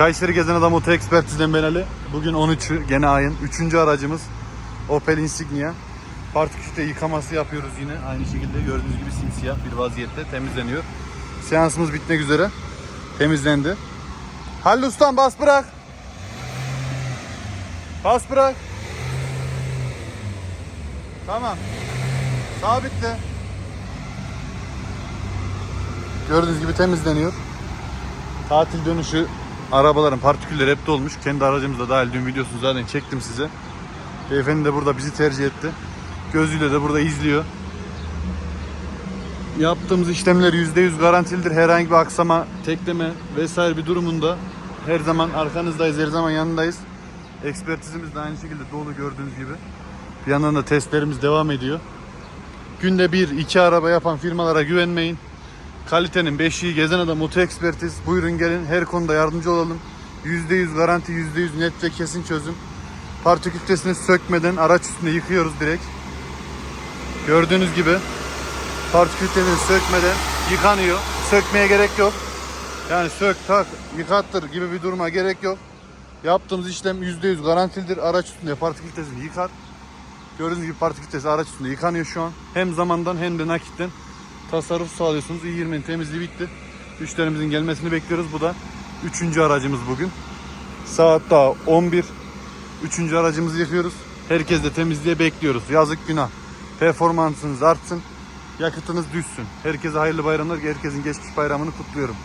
Kayseri Gezen Adam Oto Ekspertiz'den ben Ali. Bugün 13'ü gene ayın 3. aracımız Opel Insignia. Part küçükte yıkaması yapıyoruz yine. Aynı şekilde gördüğünüz gibi simsiyah bir vaziyette temizleniyor. Seansımız bitmek üzere. Temizlendi. Halil Ustam bas bırak. Bas bırak. Tamam. Sabitle. Gördüğünüz gibi temizleniyor. Tatil dönüşü arabaların partikülleri hep dolmuş. Kendi aracımızda dahil dün videosunu zaten çektim size. Beyefendi de burada bizi tercih etti. Gözüyle de burada izliyor. Yaptığımız işlemler %100 garantilidir. Herhangi bir aksama, tekleme vesaire bir durumunda her zaman arkanızdayız, her zaman yanındayız. Ekspertizimiz de aynı şekilde dolu gördüğünüz gibi. Bir yandan da testlerimiz devam ediyor. Günde bir, iki araba yapan firmalara güvenmeyin. Kalitenin beşiği gezen adam oto ekspertiz. Buyurun gelin her konuda yardımcı olalım. %100 garanti, %100 net ve kesin çözüm. Parti kütlesini sökmeden araç üstünde yıkıyoruz direkt. Gördüğünüz gibi parti kütlesini sökmeden yıkanıyor. Sökmeye gerek yok. Yani sök, tak, yıkattır gibi bir duruma gerek yok. Yaptığımız işlem %100 garantilidir. Araç üstünde parti kütlesini yıkar. Gördüğünüz gibi parti kütlesi araç üstünde yıkanıyor şu an. Hem zamandan hem de nakitten tasarruf sağlıyorsunuz. i20'nin temizliği bitti. Müşterimizin gelmesini bekliyoruz. Bu da üçüncü aracımız bugün. Saat daha 11. Üçüncü aracımızı yıkıyoruz. Herkes de temizliğe bekliyoruz. Yazık günah. Performansınız artsın. Yakıtınız düşsün. Herkese hayırlı bayramlar. Herkesin geçmiş bayramını kutluyorum.